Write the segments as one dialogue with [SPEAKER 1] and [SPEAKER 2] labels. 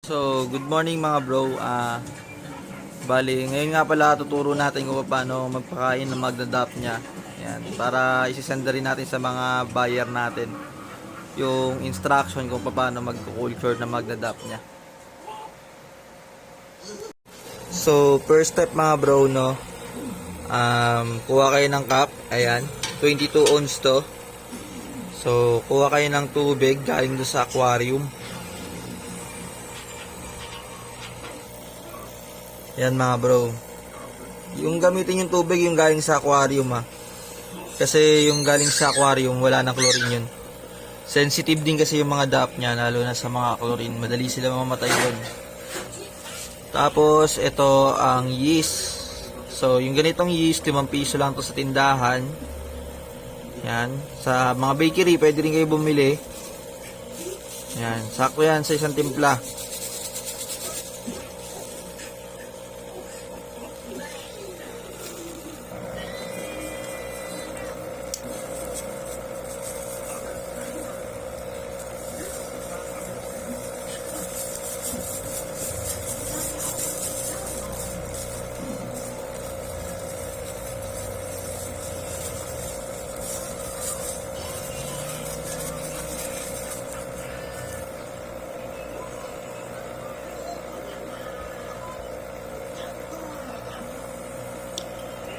[SPEAKER 1] So, good morning mga bro. Ah, bali, ngayon nga pala tuturo natin kung paano magpakain ng magdadap niya. Yan, para isisenda rin natin sa mga buyer natin yung instruction kung paano mag-culture na magdadap niya. So, first step mga bro, no, um, kuha kayo ng cup, ayan, 22 ounce to. So, kuha kayo ng tubig galing doon sa aquarium. Yan mga bro. Yung gamitin yung tubig yung galing sa aquarium ha. Kasi yung galing sa aquarium wala nang chlorine yun. Sensitive din kasi yung mga DAP niya lalo na sa mga chlorine. Madali sila mamatay doon. Tapos ito ang yeast. So yung ganitong yeast 5 piso lang to sa tindahan. Yan. Sa mga bakery pwede rin kayo bumili. Yan. Sakto yan sa isang timpla.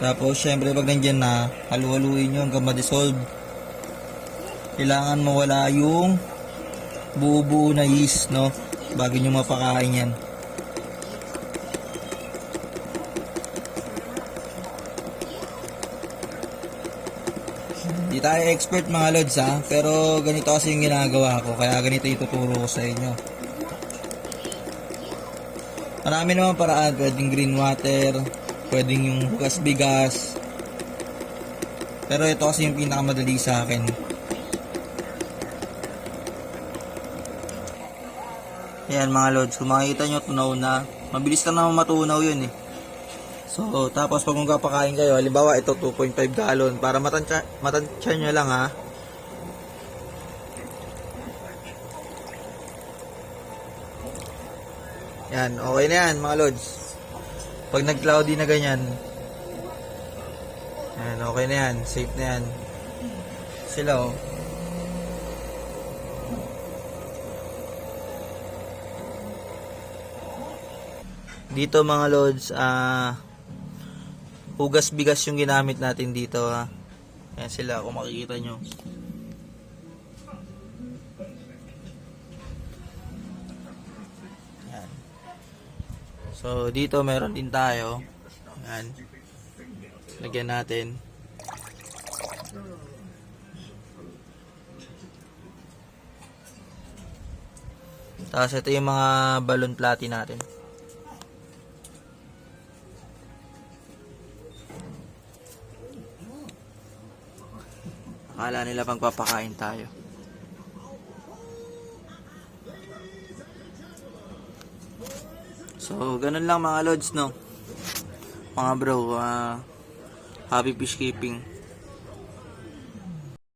[SPEAKER 1] Tapos, syempre, pag nandyan na, halu-haluin nyo hanggang ma-dissolve. Kailangan mawala yung buo-buo na yeast, no? Bago nyo mapakain yan. Di tayo expert mga lods ha, pero ganito kasi yung ginagawa ko, kaya ganito ituturo ko sa inyo. Marami naman paraan, pwedeng green water, pwedeng yung hugas bigas. Pero ito kasi yung pinakamadali sa akin. Yan mga lods, kung makikita nyo tunaw na, mabilis lang naman matunaw yun eh. So, tapos pag magpapakain kayo, halimbawa ito 2.5 gallon, para matansya, matansya nyo lang ha. Yan, okay na yan mga lods. Pag nag-cloudy na ganyan, yan, okay na yan, safe na yan. Sila oh. Dito mga lods, ah, hugas bigas yung ginamit natin dito ha. Yan sila kung makikita nyo. So dito meron din tayo. Yan. Lagyan natin. Tapos ito yung mga balloon plati natin. Akala nila pagpapakain tayo. So, ganun lang mga lods, no? Mga bro, ah, happy fish keeping.